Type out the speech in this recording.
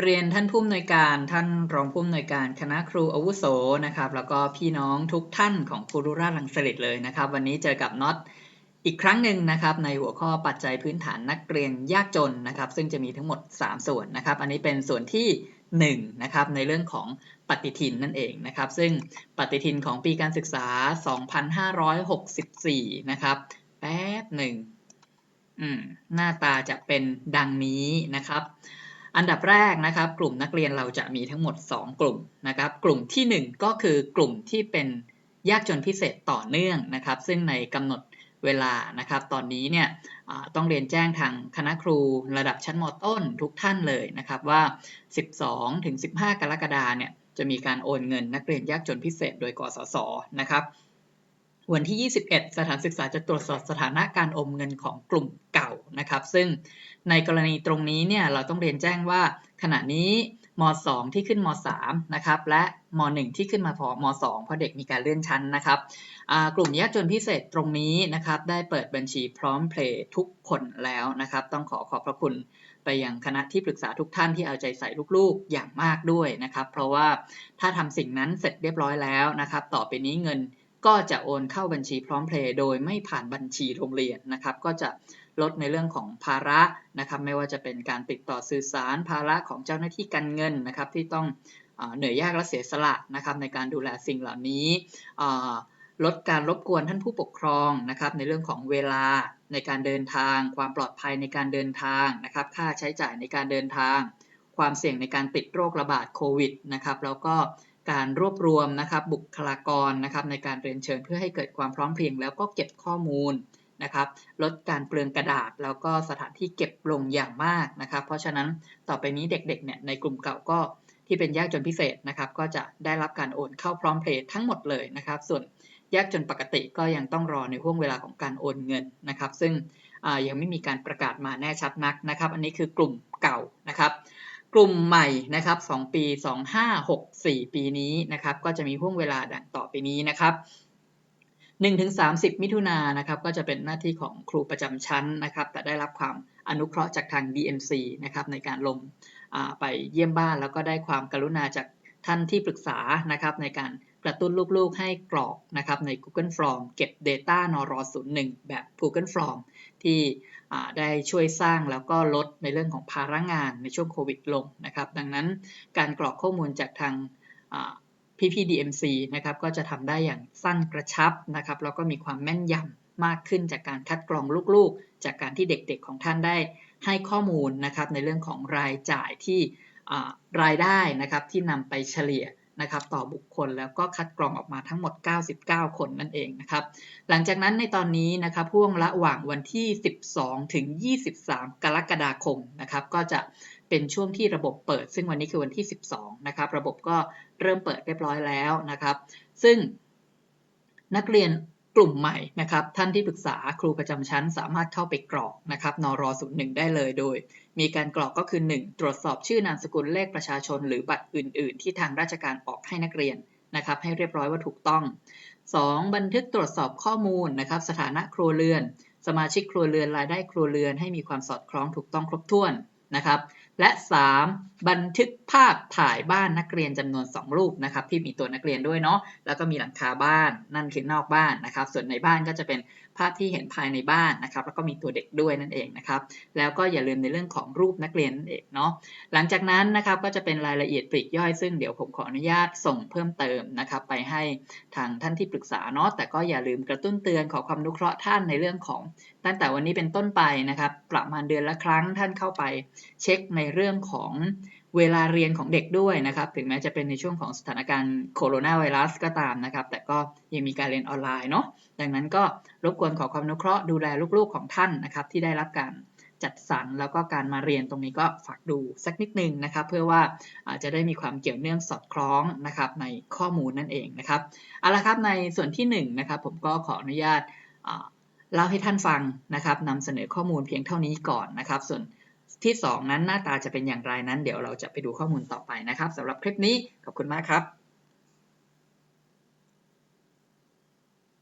เรียนท่านผู้อำนวยการท่านรองผู้อำนวยการคณะครูอาวุโสนะครับ แล้วก็พี่น้องทุกท่านของครูรุราลังสลิดเลยนะครับ วันนี้เจอกับน็อตอีกครั้งหนึ่งนะครับ ในหัวข้อปัจจัยพื้นฐานนักเรียนยากจนนะครับ ซึ่งจะมีทั้งหมด 3 ส่วนนะครับ อันนี้เป็นส่วนที่1นะครับในเรื่องของปฏิทินนั่นเองนะครับ ซึ่งปฏิทินของปีการศึกษา 2564 นะครับแป๊บหนึ่งอืมหน้าตาจะเป็นดังนี้นะครับ อันดับแรกนะครับกลุ่มนักเรียนเราจะมีทั้งหมด 2 กลุ่มนะครับกลุ่มที่ 1 ก็คือกลุ่มที่เป็นยากจนพิเศษต่อเนื่องนะครับ ซึ่งในกำหนดเวลานะครับ ตอนนี้เนี่ยต้องเรียนแจ้งทางคณะครูระดับชั้นมต้นทุกท่านเลยนะครับว่า 12 ถึง 15 กรกฎาเนี่ยจะมีการโอนเงินนักเรียนยากจนพิเศษโดยกสศนะครับ วันที่ 21 สถานศึกษาจะตรวจสอบสถานะการอมเงินของกลุ่มเก่านะครับ ซึ่งในกรณีตรงนี้เนี่ยเราต้องเรียนแจ้งว่าขณะนี้ม .2 ที่ขึ้นม .3 นะครับ และม .1 ที่ขึ้นมาพอม .2 เพราะเด็กมีการเลื่อนชั้นนะครับกลุ่มยากจนพิเศษตรงนี้นะครับ ได้เปิดบัญชีพร้อมเพลย์ทุกคนแล้วนะครับ ต้องขอขอบพระคุณไปยังคณะที่ปรึกษาทุกท่านที่เอาใจใส่ลูกๆอย่างมากด้วยนะครับ เพราะว่าถ้าทำสิ่งนั้นเสร็จเรียบร้อยแล้วนะครับ ต่อไปนี้เงิน ก็จะโอนเข้าบัญชีพร้อมเพลย์โดยไม่ผ่านบัญชีโรงเรียนนะครับ ก็จะลดในเรื่องของภาระนะครับ ไม่ว่าจะเป็นการติดต่อสื่อสารภาระของเจ้าหน้าที่การเงินนะครับ ที่ต้องเหนื่อยยากและเสียสละนะครับในการดูแลสิ่งเหล่านี้ลดการรบกวนท่านผู้ปกครองนะครับ ในเรื่องของเวลาในการเดินทาง ความปลอดภัยในการเดินทางนะครับ ค่าใช้จ่ายในการเดินทาง ความเสี่ยงในการติดโรคระบาดโควิดนะครับ แล้วก็ การรวบรวมนะครับบุคลากรนะครับในการเรียนเชิญเพื่อให้เกิดความพร้อมเพรียง แล้วก็เก็บข้อมูลนะครับลดการเปลืองกระดาษ แล้วก็สถานที่เก็บลงอย่างมากนะครับ เพราะฉะนั้นต่อไปนี้เด็กๆเนี่ยในกลุ่มเก่าก็ที่เป็นยากจนพิเศษนะครับ ก็จะได้รับการโอนเข้าพร้อมเพลย์ทั้งหมดเลยนะครับ ส่วนยากจนปกติก็ยังต้องรอในห่วงเวลาของการโอนเงินนะครับ ซึ่งยังไม่มีการประกาศมาแน่ชัดนักนะครับ อันนี้คือกลุ่มเก่านะครับ กลุ่มใหม่นะครับ2ปี 2564 ปีนี้นะครับ ก็จะมีห่วงเวลาดังต่อไปนี้นะครับ1-30 มิถุนายนนะครับก็จะเป็นหน้าที่ของครูประจำชั้นนะครับ แต่ได้รับความอนุเคราะห์จากทาง DMC นะครับในการลงไปเยี่ยมบ้านแล้วก็ได้ความกรุณาจาก ท่านที่ปรึกษานะครับในการกระตุ้นลูกๆให้กรอกนะครับใน Google Form เก็บ Data นร01 แบบ Google Form ที่ได้ช่วยสร้างแล้วก็ลดในเรื่องของภาระงานในช่วงโควิดลงนะครับ ดังนั้นการกรอกข้อมูลจากทางพี่ๆ DMC นะครับก็จะทำได้อย่างสั้นกระชับนะครับแล้วก็มีความแม่นยำมากขึ้นจากการคัดกรองลูกๆ จากการที่เด็กๆของท่านได้ให้ข้อมูลนะครับในเรื่องของรายจ่ายที่ รายได้นะครับที่นำไปเฉลี่ยนะครับต่อบุคคลแล้วก็คัดกรองออกมาทั้งหมด 99 คนนั่นเองนะครับ หลังจากนั้นในตอนนี้นะครับพ่วงระหว่างวันที่ 12 ถึง 23 กรกฎาคมนะครับ ก็จะเป็นช่วงที่ระบบเปิด ซึ่งวันนี้คือวันที่ 12 นะครับ ระบบก็เริ่มเปิดเรียบร้อยแล้วนะครับ ซึ่งนักเรียน กลุ่มใหม่นะครับ ท่านที่ปรึกษาครูประจำชั้นสามารถเข้าไปกรอกนะครับนรศูนย์หนึ่งได้เลยโดย มีการกรอกก็คือ 1 ตรวจสอบชื่อนามสกุลเลขประชาชน หรือบัตรอื่น ๆ ที่ทางราชการออกให้นักเรียนนะครับ ให้เรียบร้อยว่าถูกต้อง 2. บันทึกตรวจสอบข้อมูลนะครับ สถานะครัวเรือน สมาชิกครัวเรือนรายได้ครัวเรือนให้มีความสอดคล้องถูกต้องครบถ้วนนะครับ และ 3. บันทึกภาพถ่ายบ้านนักเรียนจำนวน 2 รูปนะครับที่มีตัวนักเรียนด้วยเนาะแล้วก็มีหลังคาบ้านนั่นคือนอกบ้านนะครับ ส่วนในบ้านก็จะเป็นภาพที่เห็นภายในบ้านนะครับ แล้วก็มีตัวเด็กด้วยนั่นเองนะครับ แล้วก็อย่าลืมในเรื่องของรูปนักเรียนนั่นเองเนาะหลังจากนั้นนะครับก็จะเป็นรายละเอียดปลีกย่อยซึ่งเดี๋ยวผมขออนุญาตส่งเพิ่มเติมนะครับ ไปให้ทางท่านที่ปรึกษาเนาะแต่ก็อย่าลืมกระตุ้นเตือนขอความนุเคราะห์ท่านในเรื่องของ ตั้งแต่วันนี้เป็นต้นไปนะครับ ประมาณเดือนละครั้งท่านเข้าไปเช็คในเรื่องของเวลาเรียนของเด็กด้วยนะครับ ถึงแม้จะเป็นในช่วงของสถานการณ์โคโรนาไวรัสก็ตามนะครับ แต่ก็ยังมีการเรียนออนไลน์เนาะ ดังนั้นก็รบกวนขอความนุเคราะห์ดูแลลูกๆของท่านนะครับ ที่ได้รับการจัดสรรแล้วก็การมาเรียนตรงนี้ก็ฝากดูสักนิดนึงนะครับ เพื่อว่าอาจจะได้มีความเกี่ยวเนื่องสอดคล้องนะครับในข้อมูลนั่นเองนะครับเอาละครับในส่วนที่1นนะครับผมก็ขออนุญาตเล่าให้ท่านฟังนะครับนำเสนอข้อมูลเพียงเท่านี้ก่อนนะครับ ส่วน ที่ 2 นั้นหน้าตาจะเป็นอย่างไรนั้น เดี๋ยวเราจะไปดูข้อมูลต่อไปนะครับสำหรับคลิปนี้ขอบคุณมากครับ